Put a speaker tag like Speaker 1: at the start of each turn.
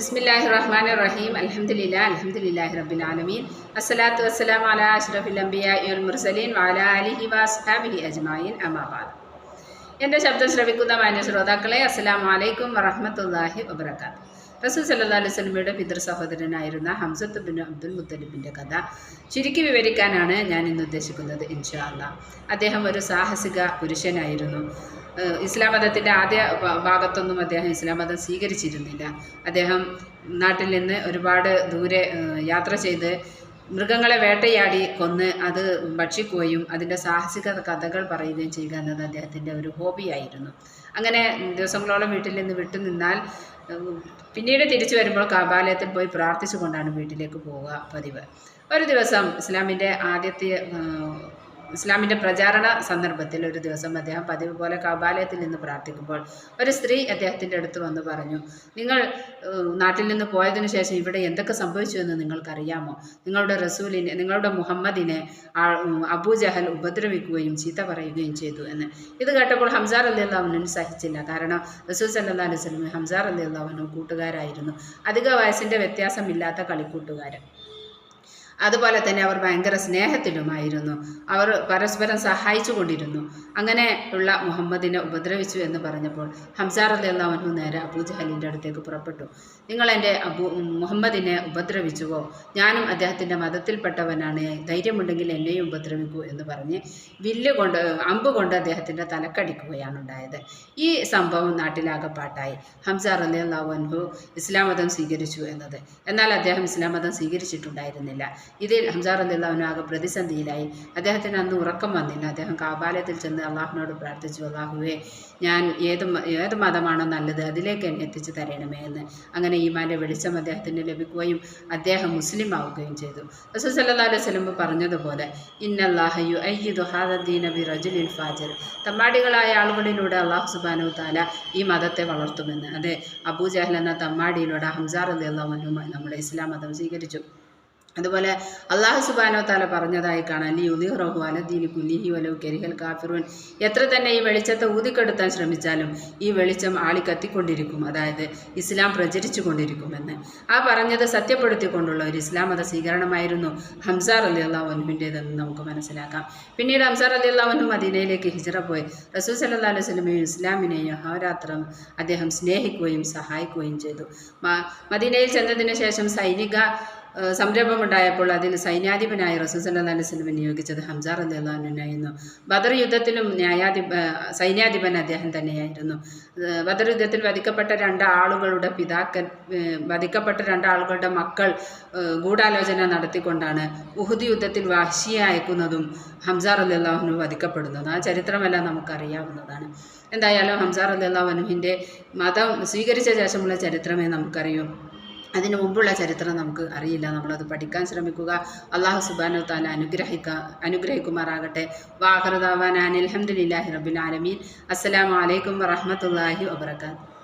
Speaker 1: ബിസ്മില്ലാഹി റഹ്മാൻ റഹീം അലഹമുല്ല റബ്ബിൽ ആലമീൻ. അസ്സലാത്തു വസ്സലാം അല അഷ്റഫിൽ അംബിയ യുൽ മുർസലീൻ വാല അലിഹി വാസ്ഹാബിഹി അജ്മായിൻ അമാബാദ് എന്റെ ശബ്ദം ശ്രവിക്കുന്ന മാന്യ ശ്രോതാക്കളെ അസ്സലാമു വലൈക്കും വറഹമത്തല്ലാഹി വബർക്കാത്ത് റസൂൽ സല്ലാ അലൈഹി സ്വലമിയുടെ പിതൃ സഹോദരനായിരുന്ന ഹംസത്ത് ബിൻ അബ്ദുൽ മുത്തലിബിന്റെ കഥ ചുരുക്കി വിവരിക്കാനാണ് ഞാൻ ഇന്ന് ഉദ്ദേശിക്കുന്നത് ഇൻഷാ അല്ലാ അദ്ദേഹം ഒരു സാഹസിക പുരുഷനായിരുന്നു. ഇസ്ലാം മതത്തിന്റെ ആദ്യ ഭാഗത്തൊന്നും അദ്ദേഹം ഇസ്ലാം മതം സ്വീകരിച്ചിരുന്നില്ല. അദ്ദേഹം നാട്ടിൽ നിന്ന് ഒരുപാട് ദൂരെ യാത്ര ചെയ്ത് മൃഗങ്ങളെ വേട്ടയാടി കൊന്ന് അത് ഭക്ഷിക്കുകയും അതിന്റെ സാഹസിക കഥകൾ പറയുകയും ചെയ്യുക എന്നത് അദ്ദേഹത്തിന്റെ ഒരു ഹോബിയായിരുന്നു അങ്ങനെ ദിവസങ്ങളോളം വീട്ടിൽ നിന്ന് വിട്ടുനിന്നാൽ നിന്നാൽ പിന്നീട് തിരിച്ചു വരുമ്പോൾ കാബാലയത്തിൽ പോയി പ്രാർത്ഥിച്ചുകൊണ്ടാണ് വീട്ടിലേക്ക് പോവുക പതിവ്. ഒരു ദിവസം ഇസ്ലാമിന്റെ ആദ്യത്തെ ഇസ്ലാമിന്റെ പ്രചാരണ സന്ദർഭത്തിൽ ഒരു ദിവസം അദ്ദേഹം പതിവ് പോലെ കബാലയത്തിൽ നിന്ന് പ്രാർത്ഥിക്കുമ്പോൾ ഒരു സ്ത്രീ അദ്ദേഹത്തിന്റെ അടുത്ത് വന്ന് പറഞ്ഞു നിങ്ങൾ നാട്ടിൽ നിന്ന് പോയതിനു ശേഷം ഇവിടെ എന്തൊക്കെ സംഭവിച്ചു എന്ന് നിങ്ങൾക്കറിയാമോ? നിങ്ങളുടെ റസൂലിനെ നിങ്ങളുടെ മുഹമ്മദിനെ അബൂ ജഹൽ ഉപദ്രവിക്കുകയും ചീത്ത പറയുകയും ചെയ്തു എന്ന്. ഇത് കേട്ടപ്പോൾ ഹംസാർ അലി അള്ളാഹുവിനും സഹിച്ചില്ല. കാരണം റസൂൽ സല്ലാ അലൈഹി സ്വലമി ഹംസാർ അലി അള്ളാഹുവിനും കൂട്ടുകാരായിരുന്നു. അധിക വയസ്സിന്റെ വ്യത്യാസമില്ലാത്ത കളിക്കൂട്ടുകാരൻ. അതുപോലെ തന്നെ അവർ ഭയങ്കര സ്നേഹത്തിലുമായിരുന്നു. അവർ പരസ്പരം സഹായിച്ചു കൊണ്ടിരുന്നു. അങ്ങനെ ഉള്ള മുഹമ്മദിനെ ഉപദ്രവിച്ചു എന്ന് പറഞ്ഞപ്പോൾ ഹംസാർ അലി അള്ളാഹു നേരെ അബൂജഹലിന്റെ അടുത്തേക്ക് പുറപ്പെട്ടു. നിങ്ങൾ എന്റെ അബു മുഹമ്മദിനെ ഉപദ്രവിച്ചുവോ? ഞാനും അദ്ദേഹത്തിന്റെ മതത്തിൽപ്പെട്ടവനാണ്. ധൈര്യമുണ്ടെങ്കിൽ എന്നെയും ഉപദ്രവിക്കൂ എന്ന് പറഞ്ഞ് വില്ല് കൊണ്ട് അമ്പ് കൊണ്ട് അദ്ദേഹത്തിന്റെ തലക്കടിക്കുകയാണ് ഉണ്ടായത്. ഈ സംഭവം നാട്ടിലാകപ്പാട്ടായി. ഹംസാർ അലി അള്ളാഹു ഇസ്ലാം മതം സ്വീകരിച്ചു എന്നത്. എന്നാൽ അദ്ദേഹം ഇസ്ലാം മതം സ്വീകരിച്ചിട്ടുണ്ടായിരുന്നില്ല. ഇതിൽ ഹംസാർ അല്ലാഹുവിന് ആകെ പ്രതിസന്ധിയിലായി. അദ്ദേഹത്തിന് അന്ന് ഉറക്കം വന്നില്ല. അദ്ദേഹം കാബാലയത്തിൽ ചെന്ന് അള്ളാഹുവിനോട് പ്രാർത്ഥിച്ചു അള്ളാഹുവേ ഞാൻ ഏത് ഏത് മതമാണോ നല്ലത് അതിലേക്ക് എന്നെ എത്തിച്ചു തരണമേ എന്ന്. അങ്ങനെ ഈമാന്റെ വെളിച്ചം അദ്ദേഹത്തിന് ലഭിക്കുകയും അദ്ദേഹം മുസ്ലിം ആവുകയും ചെയ്തു. റസൂൽ സല്ലാ അലൈഹി വസല്ലം പറഞ്ഞതുപോലെ ഇന്നല്ലാഹയു അയ്യിദു ഹാദീന ബി റജുലിൽ ഫാജർ. തമ്മാടികളായ ആളുകളിലൂടെ അള്ളാഹു സുബാനു താല ഈ മതത്തെ വളർത്തുമെന്ന്. അതെ അബൂജഹൽ എന്ന തമ്മാടിയിലൂടെ ഹംസാർ അലി അള്ളാഹുനും നമ്മുടെ ഇസ്ലാം മതം സ്വീകരിച്ചു. അതുപോലെ അള്ളാഹു സുബാനോ താല പറഞ്ഞതായി കാണാം. ലി ഉദിഹ്റഹു അലദ്ദീനി കുല്ലിഹി വലു കരിഹൽ കാഫിറുൻ. എത്ര തന്നെ ഈ വെളിച്ചത്തെ ഊതിക്കെടുത്താൻ ശ്രമിച്ചാലും ഈ വെളിച്ചം ആളി കത്തിക്കൊണ്ടിരിക്കും. അതായത് ഇസ്ലാം പ്രചരിച്ചു കൊണ്ടിരിക്കുമെന്ന് ആ പറഞ്ഞത് സത്യപ്പെടുത്തിക്കൊണ്ടുള്ള ഒരു ഇസ്ലാം മത സ്വീകരണമായിരുന്നു ഹംസാർ അലി അള്ളാഹുവിന്റേതെന്ന് നമുക്ക് മനസ്സിലാക്കാം. പിന്നീട് ഹംസാർ അലി അള്ളാഹുനു മദീനയിലേക്ക് ഹിജറ പോയി. റസൂൽ സല്ലാ അലൈഹി സ്വലമയും ഇസ്ലാമിനെയും ഹോരാത്രം അദ്ദേഹം സ്നേഹിക്കുകയും സഹായിക്കുകയും ചെയ്തു. മദീനയിൽ ചെന്നതിന് ശേഷം സൈനിക സംരംഭമുണ്ടായപ്പോൾ അതിൽ സൈന്യാധിപനായ റസൂസ് സല്ലല്ലാഹു അലൈഹി വസല്ലം നിയോഗിച്ചത് ഹംസാർ അള്ളാഹുനായിരുന്നു ബദർ യുദ്ധത്തിലും ന്യായാധിപ സൈന്യാധിപൻ അദ്ദേഹം തന്നെയായിരുന്നു. ബദർ യുദ്ധത്തിൽ വധിക്കപ്പെട്ട രണ്ട് ആളുകളുടെ പിതാക്കൻ വധിക്കപ്പെട്ട രണ്ട് ആളുകളുടെ മക്കൾ ഗൂഢാലോചന നടത്തിക്കൊണ്ടാണ് ഉഹുദ് യുദ്ധത്തിൽ വാശി അയക്കുന്നതും ഹംസാർ അള്ളാഹുനു വധിക്കപ്പെടുന്നതും. ആ ചരിത്രമെല്ലാം നമുക്കറിയാവുന്നതാണ്. എന്തായാലും ഹംസാർ അള്ളാഹുനുവിന്റെ മതം സ്വീകരിച്ച ശേഷമുള്ള ചരിത്രമേ നമുക്കറിയൂ. അതിനു മുമ്പുള്ള ചരിത്രം നമുക്ക് അറിയില്ല. നമ്മളത് പഠിക്കാൻ ശ്രമിക്കുക. അള്ളാഹു സുബാനു താല അനുഗ്രഹിക്കുക അനുഗ്രഹിക്കുമാറാകട്ടെ. വാഹൃദാവാൻ അനിൽഹമ്മദില്ലാഹി റബിൻ ആലമീൻ. അസ്സലാമു അലൈക്കും വറഹമത്തല്ലാഹി വബർക്കാത്തു